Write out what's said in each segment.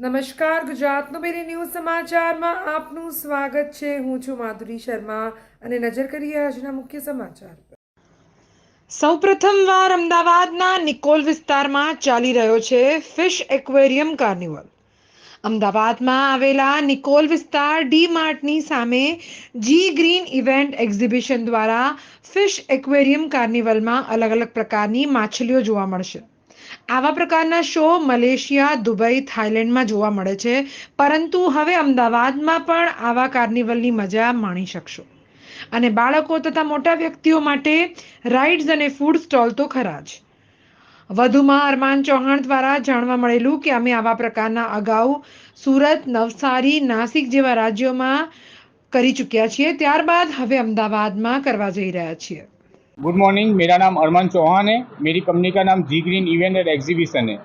નમસ્કાર, ગુજરાતનો બેરી ન્યૂઝ સમાચારમાં આપનું સ્વાગત છે. હું છું માધુરી શર્મા અને નજર કરીએ આજના મુખ્ય સમાચાર પર. સૌપ્રથમવાર અમદાવાદના નિકોલ વિસ્તારમાં ચાલી રહ્યો છે ફિશ એક્વેરિયમ કાર્નિવલ. અમદાવાદમાં આવેલા નિકોલ વિસ્તાર ડી માર્ટની સામે જી ગ્રીન ઇવેન્ટ એક્ઝિબિશન દ્વારા ફિશ એક્વેરિયમ કાર્નિવલમાં અલગ અલગ પ્રકારની માછલીઓ જોવા મળશે. આવા પ્રકારના શો મલેશિયા, દુબઈ, થાઇલેન્ડમાં જોવા મળે છે. પરંતુ હવે અમદાવાદમાં પણ આવા કાર્નિવલની મજા માણી શકશો. અને બાળકો તથા મોટા વ્યક્તિઓ માટે રાઇડ્સ અને ફૂડ સ્ટોલ તો ખરા જ. વધુમાં અરમાન ચૌહાણ દ્વારા જાણવા મળેલું કે અમે આવા પ્રકારના અગાઉ સુરત, નવસારી, નાસિક જેવા રાજ્યોમાં કરી ચૂક્યા છીએ. ત્યારબાદ હવે અમદાવાદમાં કરવા જઈ રહ્યા છીએ. गुड मॉर्निंग मेरा नाम अरमान चौहान है। मेरी कंपनी का नाम G green event and exhibition है।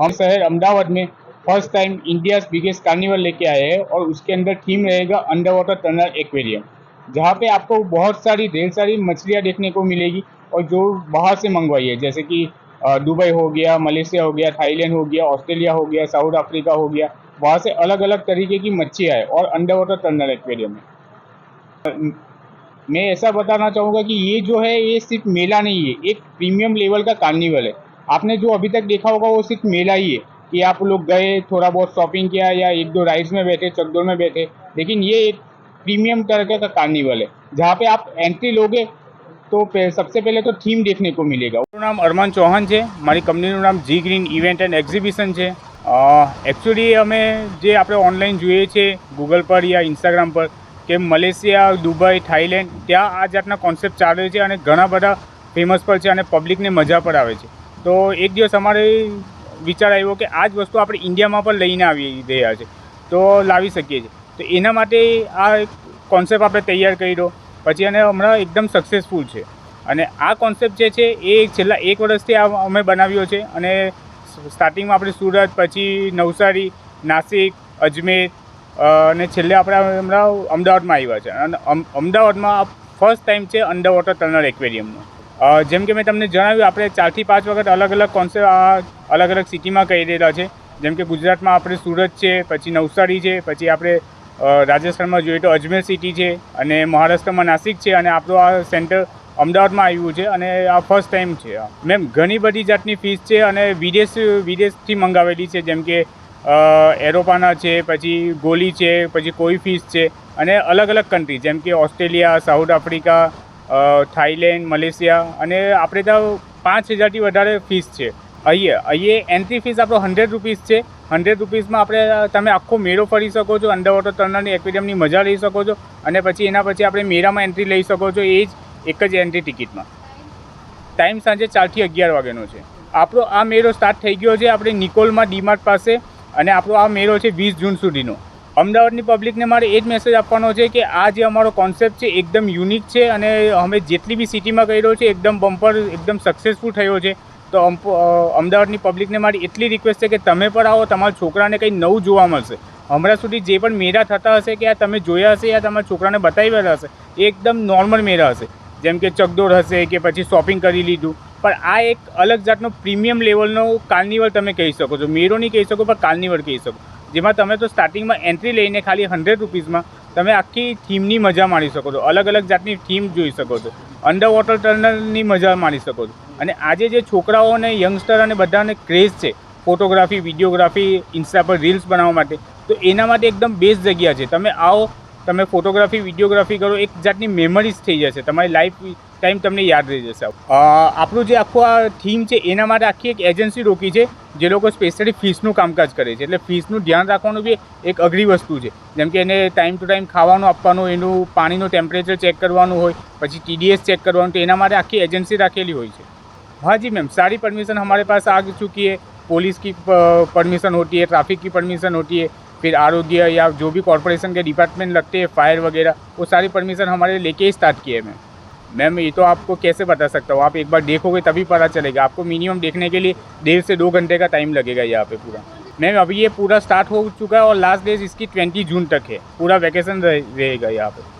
हम शहर अहमदाबाद में first time India biggest carnival लेके आए हैं और उसके अंदर थीम रहेगा अंडर वाटर टनल एक्वेरियम जहाँ पे आपको बहुत सारी, ढेर सारी मछलियाँ देखने को मिलेगी और जो बाहर से मंगवाई है, जैसे कि दुबई हो गया, मलेशिया हो गया, थाईलैंड हो गया, ऑस्ट्रेलिया हो गया, साउथ अफ्रीका हो गया, वहाँ से अलग अलग तरीके की मच्छियाँ है और अंडर वाटर टनल एक्वेरियम है। मैं ऐसा बताना चाहूँगा कि ये जो है ये सिर्फ मेला नहीं है एक प्रीमियम लेवल का कार्निवल है आपने जो अभी तक देखा होगा वो सिर्फ मेला ही है कि आप लोग गए थोड़ा बहुत शॉपिंग किया या एक दो राइड्स में बैठे चकदौड़ में बैठे लेकिन ये एक प्रीमियम तरह का कार्निवल है जहाँ पे आप एंट्री लोगे तो पे- सबसे पहले तो थीम देखने को मिलेगा મારું નામ અરમાન ચૌહાણ છે મારી કંપનીનું નામ G green event and exhibition છે એકચ્યુઅલી અમે જે આપણે ઓનલાઈન જોઈએ છીએ ગૂગલ પર યા ઇન્સ્ટાગ્રામ પર કે મલેશિયા, દુબઈ થાઈલેન્ડ ત્યાં આ જાતના કોન્સેપ્ટ ચાલે છે અને ઘણા બધા ફેમસ પણ છે અને પબ્લિકને મજા પણ આવે છે. તો એક દિવસ અમારે વિચાર આવ્યો કે આ જ વસ્તુ આપણે ઇન્ડિયામાં પણ લઈને આવી રહ્યા છે. તો લાવી શકીએ છીએ. તો એના માટે આ કોન્સેપ્ટ આપણે તૈયાર કર્યો. પછી અને હમણાં એકદમ સક્સેસફુલ છે. અને આ કોન્સેપ્ટ જે છે એ છેલ્લા એક વર્ષથી આ અમે બનાવ્યો છે. અને સ્ટાર્ટિંગમાં આપણે સુરત, પછી નવસારી, નાસિક, અજમેર અને છેલ્લે આપણે હમણાં અમદાવાદમાં આવ્યા છે. અને અમ- અમદાવાદમાં ફર્સ્ટ ટાઈમ છે અંડર વોટર ટનલ એક્વેરિયમનું જેમ કે મેં તમને જણાવ્યું, આપણે ચારથી પાંચ વખત અલગ અલગ કોન્સેપ્ટ આ અલગ અલગ સિટીમાં કહી રહેલા છે. જેમ કે ગુજરાતમાં આપણે સુરત છે, પછી નવસારી છે, પછી આપણે રાજસ્થાનમાં જોઈએ તો અજમેર સિટી છે, અને મહારાષ્ટ્રમાં નાસિક છે, અને આપણું આ સેન્ટર અમદાવાદમાં આવ્યું છે, અને આ ફર્સ્ટ ટાઈમ છે. મેમ, ઘણી બધી જાતની ફીસ છે અને વિદેશ, વિદેશથી મંગાવેલી છે, જેમ કે એરોપાના છે, પછી ગોલી છે, પછી કોઈ ફીસ છે, અને અલગ અલગ કન્ટ્રી જેમ કે Australia, South Africa Thailand, Malaysia, અને આપણે ત્યાં પાંચ હજારથી વધારે ફીસ છે. અહીંયા અહીંયા એન્ટ્રી ફીસ આપણો હંડ્રેડ રૂપીસ છે. હંડ્રેડ રૂપીસમાં આપણે, તમે આખો મેળો ફરી શકો છો અંડર વોટર ટનલની એક્વેરિયમની મજા લઈ શકો છો, અને પછી એના પછી આપણે મેળામાં એન્ટ્રી લઈ શકો છો, એ જ એક જ એન્ટ્રી ટિકિટમાં ટાઈમ સાંજે ચારથી અગિયાર વાગ્યાનો છે. આપણો આ મેળો સ્ટાર્ટ થઈ ગયો છે, આપણે નિકોલમાં ડીમાર્ટ પાસે અને આપણો આ મેળો છે વીસ જૂન સુધીનો. અમદાવાદની પબ્લિકને મારે એ જ મેસેજ આપવાનો છે કે આ જે અમારો કોન્સેપ્ટ છે, એકદમ યુનિક છે અને અમે જેટલી બી સિટીમાં કર્યો છે, એકદમ બમ્પર એકદમ સક્સેસફુલ થયો છે, તો અમ- અમદાવાદની પબ્લિકને મારી એટલી રિક્વેસ્ટ છે કે તમે પણ આવો, તમારા છોકરાને કંઈ નવું જોવા મળશે. હમણાં સુધી જે પણ મેળા થતા હશે કે આ તમે જોયા હશે યા તમારા છોકરાને બતાવ્યા હશે, એ એકદમ નોર્મલ મેળા હશે. જેમ કે ચકડોળ હશે કે પછી શોપિંગ કરી લીધું. પણ આ એક અલગ જાતનો પ્રીમિયમ લેવલનો કાર્નિવલ તમે કહી શકો છો. મેળો નહીં કહી શકો, પણ કાર્નિવલ કહી શકો. જેમાં તમે તો સ્ટાર્ટિંગમાં એન્ટ્રી લઈને ખાલી હંડ્રેડ રૂપીસમાં તમે આખી થીમની મજા માણી શકો છો. અલગ અલગ જાતની થીમ જોઈ શકો છો. અંડર વોટર ટનલની મજા માણી શકો છો. અને આજે જે છોકરાઓ અને યંગસ્ટર અને બધાને ક્રેઝ છે ફોટોગ્રાફી વિડીયોગ્રાફી ઇન્સ્ટા પર રીલ્સ બનાવવા માટે, તો એના માટે એકદમ બેસ્ટ જગ્યા છે. તમે આવો તમે ફોટોગ્રાફી વિડીયોગ્રાફી કરો એક જાતની મેમરીઝ થઈ જશે તમારી લાઈફ ટાઈમ તમને યાદ રહી જશે અ, આપણું જે આખું આ થીમ છે એના માટે આખી એક એજન્સી રોકી છે જે લોકો સ્પેશિયલી ફીસનું કામકાજ કરે છે એટલે ફીસનું ધ્યાન રાખવાનું બી એક અઘરી વસ્તુ છે જેમ કે એને ટાઈમ ટુ ટાઈમ ખાવાનું આપવાનું એનું પાણીનું ટેમ્પરેચર ચેક કરવાનું હોય પછી ટીડીએસ ચેક કરવાનું તો એના માટે આખી એજન્સી રાખેલી હોય છે हाँ जी मैम सारी परमिशन हमारे पास आ चुकी है पुलिस की परमिशन होती है ट्रैफिक की परमिशन होती है फिर आरोग्य या जो भी कॉरपोरेशन के डिपार्टमेंट लगते हैं फायर वगैरह, वो सारी परमिशन हमारे लेके ही स्टार्ट किए मैम मैम ये तो आपको कैसे बता सकता हूँ? आप एक बार देखोगे तभी पता चलेगा। आपको मिनिमम देखने के लिए डेढ़ से दो घंटे का टाइम लगेगा यहाँ पे पूरा। मैम अभी ये पूरा स्टार्ट हो चुका है और लास्ट डेज़ इसकी ट्वेंटी जून तक है। पूरा वैकेशन रहेगा यहाँ पे।